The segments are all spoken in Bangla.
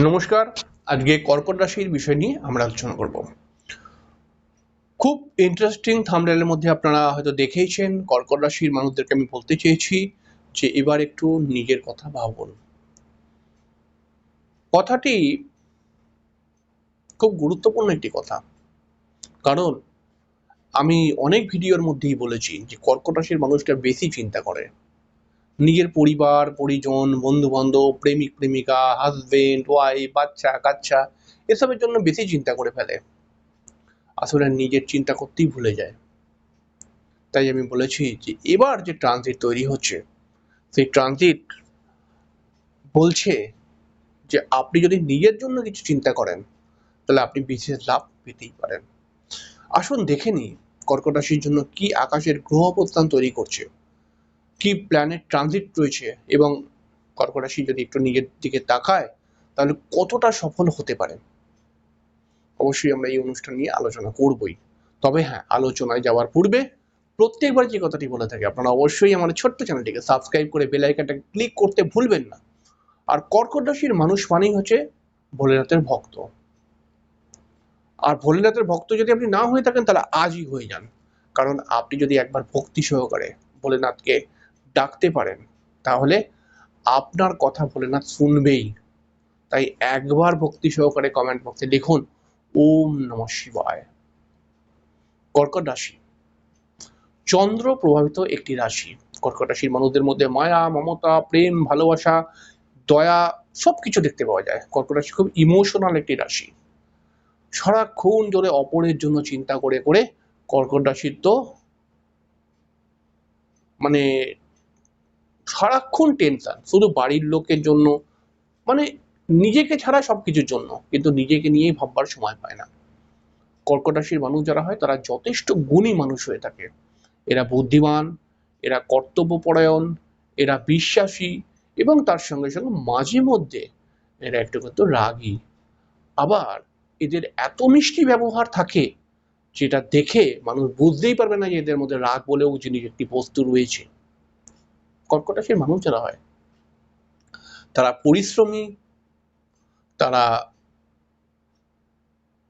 নমস্কার। আজকে কর্কট রাশির বিষয় নিয়ে আমরা আলোচনা করব। খুব ইন্টারেস্টিং থামডেলের মধ্যে আপনারা হয়তো দেখেইছেন, কর্কট রাশির মানুষদেরকে আমি বলতে চেয়েছি যে এবার একটু নিজের কথা ভাবুন কথাটি খুব গুরুত্বপূর্ণ একটি কথা। কারণ আমি অনেক ভিডিওর মধ্যেই বলেছি যে কর্কট রাশির মানুষটা বেশি চিন্তা করে। নিজের পরিবার, পরিজন বন্ধু বান্ধব প্রেমিক, প্রেমিকা হাজবেন্ড ওয়াইফ বাচ্চা, কাচ্চা, এসবের জন্য বেশি চিন্তা করে ফেলে। আসলে নিজের চিন্তা করতেই ভুলে যায়। তাই আমি বলেছি যে এবার যে ট্রানজিট তৈরি হচ্ছে, সেই ট্রানজিট বলছে যে আপনি যদি নিজের জন্য কিছু চিন্তা করেন, তাহলে আপনি বিশেষ লাভ পেতেই পারেন। আসুন দেখে নিই কর্কট রাশির জন্য কি আকাশের গ্রহ অবস্থান তৈরি করছে। কি প্ল্যানেট ট্রানজিট রয়েছে এবং কর্কট রাশি যদি একটু নিজের দিকে তাকায়, তাহলে কতটা সফল হতে পারে? অবশ্যই আমরা এই অনুষ্ঠান নিয়ে আলোচনা করবই। তবে হ্যাঁ আলোচনায় যাওয়ার পূর্বে প্রত্যেকবার যে কথাটি বলে থাকি, আপনারা অবশ্যই আমাদের ছোট্ট চ্যানেলটিকে সাবস্ক্রাইব করে বেল আইকনটা ক্লিক করতে ভুলবেন না। আর কর্কট রাশির মানুষ মানেই হচ্ছে ভোলেনাথের ভক্ত। আর ভোলেনাথের ভক্ত যদি আপনি না হয়ে থাকেন, তাহলে আজই হয়ে যান। কারণ আপনি যদি একবার ভক্তি সহকারে ভোলেনাথকে ডাকতে পারেন, তাহলে আপনার কথা ভোলেনাথ শুনবেই। তাই একবার ভক্তি সহকারে কমেন্ট বক্সে লিখুন, ওম নম শিবায়। কর্কট রাশি। চন্দ্র প্রভাবিত একটি রাশি। কর্কট রাশির মানুষদের মধ্যে মায়া, মমতা, প্রেম, ভালোবাসা, দয়া সবকিছু দেখতে পাওয়া যায়। কর্কট রাশি খুব ইমোশনাল একটি রাশি। সারাক্ষণ জোরে অপরের জন্য চিন্তা করে করে কর্কট রাশির তো মানে সারাক্ষণ টেনশন শুধু বাড়ির লোকের জন্য মানে নিজেকে ছাড়া সবকিছুর জন্য, কিন্তু নিজেকে নিয়েই ভাববার সময় পায় না। কর্কট রাশির মানুষ যারা হয়, তারা যথেষ্ট গুণী মানুষ হয়ে থাকে। এরা বুদ্ধিমান, এরা কর্তব্যপরায়ণ, এরা বিশ্বাসী, এবং তার সঙ্গে সঙ্গে মাঝে মধ্যে এরা একটু কিন্তু রাগী। আবার এদের এত মিষ্টি ব্যবহার থাকে, যেটা দেখে মানুষ বুঝতেই পারবে না যে এদের মধ্যে রাগ বলেও জিনিস একটি বস্তু রয়েছে। কর্কট রাশির মানুষ যারা হয়, তারা পরিশ্রমী, তারা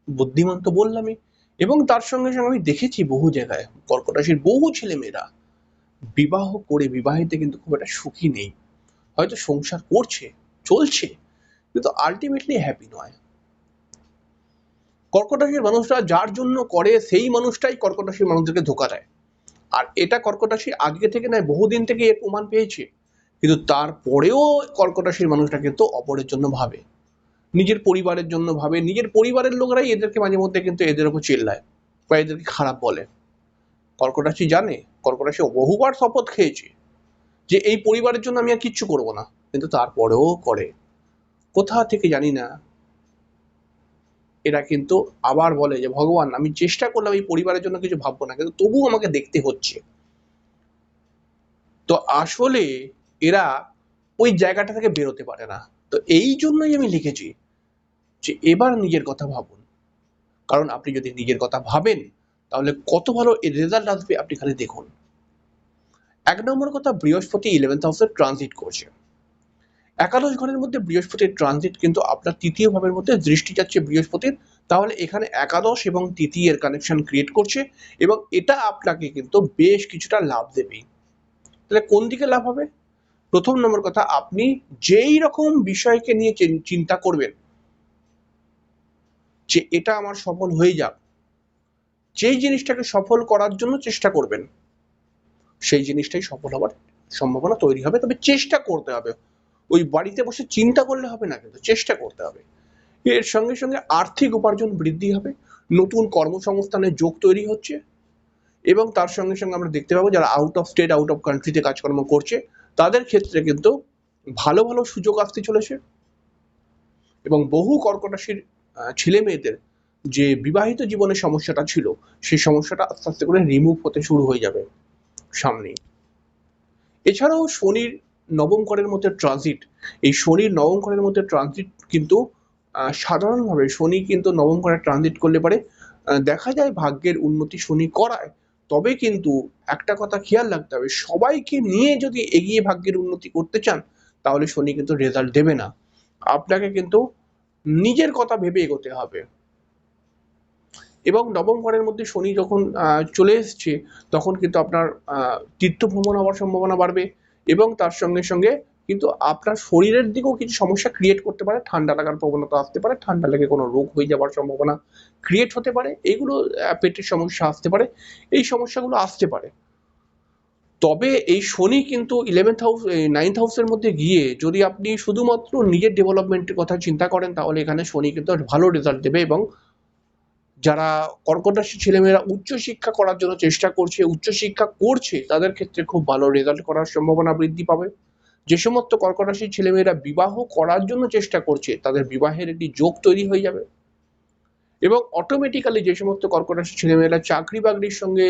বুদ্ধিমান তো বললামই, এবং তার সঙ্গে সঙ্গে আমি দেখেছি বহু জায়গায় কর্কট রাশির বহু ছেলেমেয়েরা বিবাহ করে বিবাহিতে কিন্তু খুব একটা সুখী নেই। হয়তো সংসার করছে, চলছে, কিন্তু আলটিমেটলি হ্যাপি নয়। কর্কট রাশির মানুষরা যার জন্য করে, সেই মানুষটাই কর্কট রাশির মানুষদেরকে ধোকা দেয়। আর এটা কর্কট রাশি আজকে থেকে নয়, বহুদিন থেকে এর প্রমাণ পেয়েছে। কিন্তু তারপরেও কর্কট রাশির মানুষটা কিন্তু অপরের জন্য ভাবে। নিজের পরিবারের জন্য ভাবে। নিজের পরিবারের লোকরাই এদেরকে মাঝে মধ্যে কিন্তু এদের উপর চিল্লায় বা এদেরকে খারাপ বলে। কর্কট রাশি জানে কর্কট রাশি বহুবার শপথ খেয়েছে যে এই পরিবারের জন্য আমি আর কিচ্ছু করব না। কিন্তু তারপরেও করে। কোথা থেকে জানি না। এরা কিন্তু আবার বলে যে, ভগবান, আমি চেষ্টা করলাম এই পরিবারের জন্য কিছু ভাববো না, কিন্তু তবুও আমাকে দেখতে হচ্ছে। তো আসলে এরা ওই জায়গাটা থেকে বেরোতে পারে না। তো এই জন্যই আমি লিখেছি যে, এবার নিজের কথা ভাবুন। কারণ আপনি যদি নিজের কথা ভাবেন, তাহলে কত ভালো রেজাল্ট আসবে আপনি খালি দেখুন। এক নম্বর কথা, বৃহস্পতি ইলেভেন্থ হাউসে ট্রানজিট করছে। একাদশ ঘরের মধ্যে বৃহস্পতির ট্রানজিট কিন্তু আপনার তৃতীয় ভাবের মধ্যে দৃষ্টি যাচ্ছে বৃহস্পতির। তাহলে এখানে একাদশ এবং তৃতীয়ের কানেকশন ক্রিয়েট করছে এবং এটা আপনাকে কিন্তু বেশ কিছুটা লাভ দেবেই তাহলে কোন দিকে লাভ হবে? প্রথম নম্বর কথা, আপনি যেই রকম বিষয়কে নিয়ে চিন্তা করবেন, যে এটা আমার সফল হয়ে যাক, যেই জিনিসটাকে সফল করার জন্য চেষ্টা করবেন, সেই জিনিসটাই সফল হওয়ার সম্ভাবনা তৈরি হবে। তবে চেষ্টা করতে হবে। ওই বাড়িতে বসে চিন্তা করলে হবে না কিন্তু, চেষ্টা করতে হবে। এর সঙ্গে সঙ্গে আর্থিক উপার্জন বৃদ্ধি হবে, নতুন কর্মসংস্থানের যোগ তৈরি হচ্ছে, এবং তার সঙ্গে সঙ্গে আমরা দেখতে পাবো যারা out of state out of কান্ট্রিতে কাজকর্ম করছে, তাদের ক্ষেত্রে কিন্তু ভালো ভালো সুযোগ আসতে চলেছে, এবং বহু কর্কটাশীর ছেলে মেয়েদের যে বিবাহিত জীবনের সমস্যাটা ছিল, সেই সমস্যাটা আস্তে আস্তে করে রিমুভ হতে শুরু হয়ে যাবে সামনেই। এছাড়াও শনির নবম ঘরের মধ্যে ট্রানজিট এই শনির নবম ঘরের মধ্যে ট্রানজিট কিন্তু সাধারণভাবে শনি কিন্তু নবম ঘরে ট্রানজিট করলে পারে। দেখা যায় ভাগ্যের উন্নতি শনি করায়। তবে কিন্তু একটা কথা খেয়াল রাখতে হবে, সবাইকে নিয়ে যদি এগিয়ে ভাগ্যের উন্নতি করতে চান, তাহলে শনি কিন্তু রেজাল্ট দেবে না। আপনাকে কিন্তু নিজের কথা ভেবে এগোতে হবে। এবং নবম ঘরের মধ্যে শনি যখন চলে এসছে, তখন কিন্তু আপনার তীর্থ ভ্রমণ হওয়ার সম্ভাবনা বাড়বে। এবং তার সঙ্গে সঙ্গে কিন্তু আপনার শরীরের দিকেও কিছু সমস্যা ক্রিয়েট করতে পারে, ঠান্ডা লাগার প্রবণতা আসতে পারে, ঠান্ডা লেগে কোনো রোগ হয়ে যাওয়ার সম্ভাবনা ক্রিয়েট হতে পারে, এগুলো পেটের সমস্যা আসতে পারে, এই সমস্যাগুলো আসতে পারে। তবে এই শনি কিন্তু ইলেভেন্থ হাউস নাইন্থ হাউসের মধ্যে গিয়ে যদি আপনি শুধুমাত্র নিজের ডেভেলপমেন্টের কথা চিন্তা করেন, তাহলে এখানে শনি কিন্তু ভালো রেজাল্ট দেবে এবং যারা কর্কট রাশির ছেলেমেয়েরা উচ্চশিক্ষা করার জন্য চেষ্টা করছে, উচ্চশিক্ষা করছে, তাদের ক্ষেত্রে খুব ভালো রেজাল্ট করার সম্ভাবনা বৃদ্ধি পাবে। যে সমস্ত কর্কট রাশির ছেলেমেয়েরা বিবাহ করার জন্য চেষ্টা করছে, তাদের বিবাহের একটি যোগ তৈরি হয়ে যাবে। এবং অটোমেটিক্যালি যে সমস্ত কর্কট রাশির ছেলেমেয়েরা চাকরি বাকরির সঙ্গে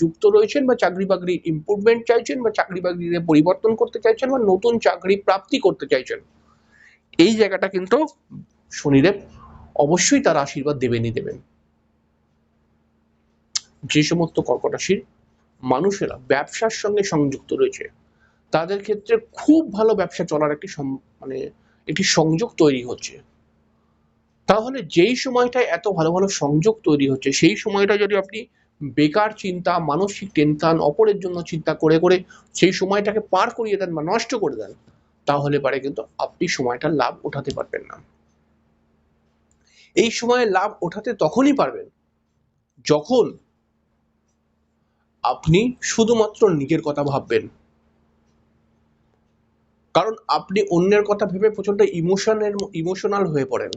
যুক্ত রয়েছেন বা চাকরি বাকরির ইমপ্রুভমেন্ট চাইছেন বা চাকরি বাকরিতে পরিবর্তন করতে চাইছেন বা নতুন চাকরি প্রাপ্তি করতে চাইছেন, এই জায়গাটা কিন্তু শনিদেব অবশ্যই তার আশীর্বাদ দেবেনই দেবেন। যে সমস্ত কর্কট রাশির মানুষেরা ব্যবসার সঙ্গে সংযুক্ত রয়েছে, তাদের ক্ষেত্রে খুব ভালো ব্যবসা চলার একটি মানে একটি সংযোগ তৈরি হচ্ছে। তাহলে যেই সময়টায় এত ভালো ভালো সংযোগ তৈরি হচ্ছে, সেই সময়টা যদি আপনি বেকার চিন্তা, মানসিক টেনশন, অপরের জন্য চিন্তা করে করে সেই সময়টাকে পার করিয়ে দেন বা নষ্ট করে দেন, তাহলে পারে কিন্তু আপনি সময়টা লাভ ওঠাতে পারবেন না। এই সময়ে লাভ ওঠাতে তখনই পারবেন যখন আপনি শুধুমাত্র নিজের কথা ভাববেন। কারণ আপনি অন্যের কথা ভেবে প্রচণ্ড ইমোশনের, ইমোশনাল হয়ে পড়েন।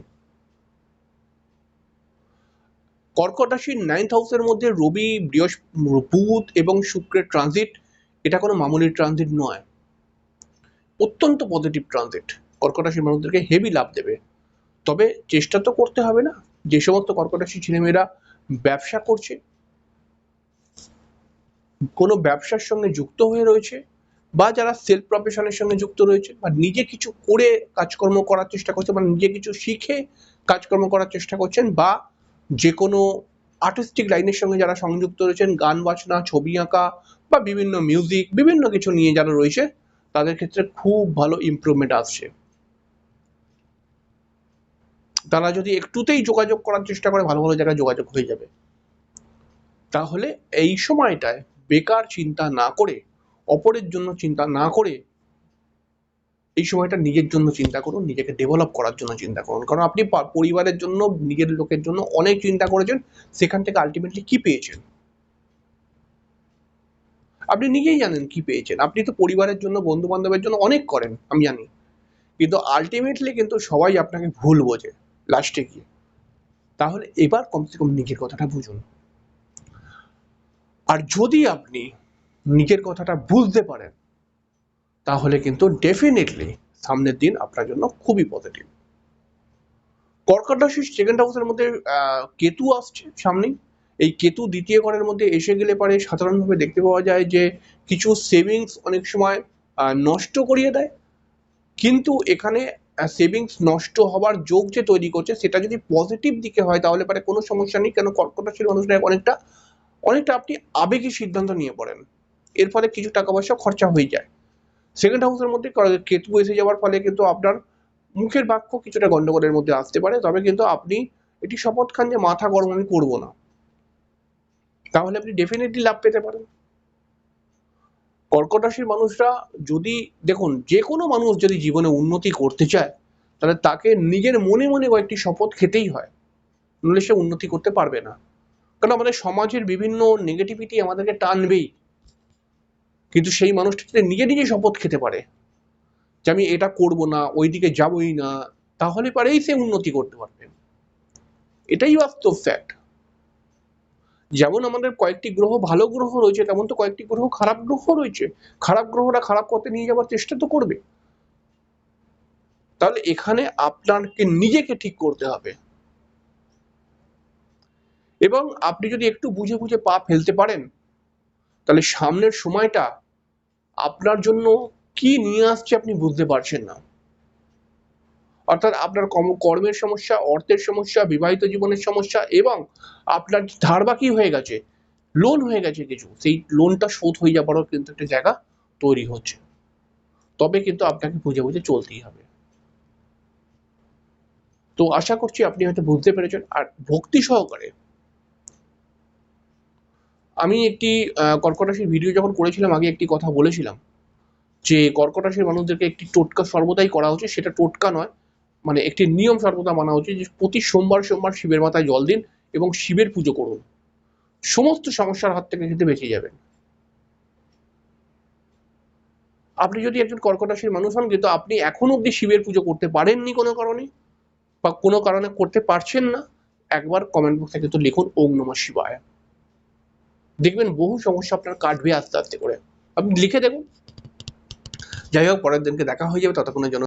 কর্কট রাশির নাইন্থ হাউসের মধ্যে রবি বৃহস্পতি বুধ এবং শুক্রের ট্রানজিট এটা কোনো মামুলি ট্রানজিট নয়। অত্যন্ত পজিটিভ ট্রানজিট কর্কট রাশির মানুষদেরকে হেভি লাভ দেবে। তবে চেষ্টা তো করতে হবে না। যে সমস্ত কর্কট রাশির ছেলেমেয়েরা ব্যবসা করছে কোনো ব্যবসার সঙ্গে যুক্ত হয়ে রয়েছে বা যারা সেলফ প্রফেশনের সঙ্গে যুক্ত রয়েছে বা নিজে কিছু করে কাজকর্ম করার চেষ্টা করছে বা নিজে কিছু শিখে কাজকর্ম করার চেষ্টা করছেন বা যে কোনো আর্টিস্টিক লাইনের সঙ্গে যারা সংযুক্ত রয়েছেন, গান বাজনা, ছবি আঁকা বা বিভিন্ন মিউজিক বিভিন্ন কিছু নিয়ে যারা রয়েছে, তাদের ক্ষেত্রে খুব ভালো ইমপ্রুভমেন্ট আসছে। তারা যদি একটুতেই যোগাযোগ করার চেষ্টা করে, ভালো ভালো জায়গায় যোগাযোগ হয়ে যাবে। তাহলে এই সময়টায় বেকার চিন্তা না করে, অপরের জন্য চিন্তা না করে, এই সময়টা নিজের জন্য চিন্তা করুন, নিজেকে ডেভেলপ করার জন্য চিন্তা করুন। কারণ আপনি পরিবারের জন্য, নিজের লোকের জন্য অনেক চিন্তা করেছেন, সেখান থেকে আলটিমেটলি কি পেয়েছেন? আপনি নিজেই জানেন কি পেয়েছেন। আপনি তো পরিবারের জন্য বন্ধু বান্ধবের জন্য অনেক করেন, আমি জানি। কিন্তু আলটিমেটলি কিন্তু সবাই আপনাকে ভুল বোঝে লাস্টে গিয়ে। তাহলে এবার কমসে কম নিজের কথাটা বুঝুন। আর যদি আপনি নিজের কথাটা বুঝতে পারেন, তাহলে কিন্তু ডেফিনেটলি সামনের দিন আপনার জন্য খুবই পজিটিভ কর্কট রাশির সেকেন্ড হাউসের মধ্যে কেতু আসছে সামনেই এই কেতু দ্বিতীয় ঘরের মধ্যে এসে গেলে পারে সাধারণভাবে দেখতে পাওয়া যায় যে, কিছু সেভিংস অনেক সময় নষ্ট করিয়ে দেয়। কিন্তু এখানে সেভিংস নষ্ট হওয়ার যোগ যে তৈরি করছে, সেটা যদি পজিটিভ দিকে হয়, তাহলে পারে কোনো সমস্যা নেই। কেন? কর্কট রাশির মানুষরা অনেকটা অনেকটা আপনি আবেগী সিদ্ধান্ত নিয়ে পড়েন। এর ফলে কিছু টাকা পয়সা খরচা হয়ে যায়। সেকেন্ড হাউসের মধ্যে কেতু এসে যাওয়ার ফলে কিন্তু আপনার মুখের বাক্য কিছুটা গন্ডগোলের মধ্যে আসতে পারে। তবে কিন্তু আপনি এটি শপথ খান যে মাথা গরম আমি করব না। তাহলে আপনি ডেফিনেটলি লাভ পেতে পারেন। কর্কট রাশির মানুষরা যদি দেখুন যে কোনো মানুষ যদি জীবনে উন্নতি করতে চায়, তাহলে তাকে নিজের মনে মনে কয়েকটি শপথ খেতেই হয়। নইলে সে উন্নতি করতে পারবে না। কারণ আমাদের সমাজের বিভিন্ন নেগেটিভিটি আমাদেরকে টানবেই। কিন্তু সেই মানুষটা যদি নিজে নিজে শপথ খেতে পারে, যে আমি এটা করব না ওই দিকে যাবই না, তাহলে পারেই সে উন্নতি করতে পারবে। এটাই বাস্তব ফ্যাক্ট যেমন আমাদের কয়েকটি গ্রহ ভালো গ্রহ রয়েছে, তেমন তো কয়েকটি গ্রহ খারাপ গ্রহ রয়েছে। খারাপ গ্রহরা খারাপ পথে নিয়ে যাওয়ার চেষ্টা তো করবে। তাহলে এখানে আপনাকে নিজেকে ঠিক করতে হবে। এবং আপনি যদি একটু বুঝে বুঝে পা ফেলতে পারেন, তাহলে সামনের সময়টা আপনার জন্য কি নিয়ে আসছে আপনি বুঝতে পারছেন না। অর্থাৎ আপনার কর্ম- কর্মের সমস্যা, অর্থের সমস্যা, বিবাহিত জীবনের সমস্যা এবং আপনার ধার বাকি হয়ে গেছে লোন হয়ে গেছে কিছু, সেই লোনটা শোধ হয়ে যাবারও কিন্তু একটা জায়গা তৈরি হচ্ছে। তবে কিন্তু আপনাকে বুঝে বুঝে চলতেই হবে। তো আশা করছি আপনি হয়তো বুঝতে পেরেছেন, আর ভক্তি সহকারে আমি একটি কর্কট রাশির ভিডিও যখন করেছিলাম, আগে একটি কথা বলেছিলাম যে কর্কট রাশির মানুষদেরকে একটি টোটকা সর্বদাই করা উচিত। সেটা টোটকা নয় মানে একটি নিয়ম সর্বদা মানা উচিত যে প্রতি সোমবার সোমবার শিবের মাথায় জল দিন এবং শিবের পুজো করুন। সমস্ত সমস্যার হাত থেকে কিন্তু বেঁচে যাবেন। আপনি যদি একজন কর্কট রাশির মানুষ হন, কিন্তু আপনি এখনও অব্দি শিবের পুজো করতে পারেননি কোনো কারণে বা কোনো কারণে করতে পারছেন না, একবার কমেন্ট বক্সে কিন্তু লিখুন, ওম নমঃ শিবায়। দেখবেন বহু সমস্যা আপনার কাটবে আস্তে আস্তে করে। আপনি লিখে দেখুন। যাই হোক, পরের দিনকে দেখা হয়ে যাবে, ততক্ষণের জন্য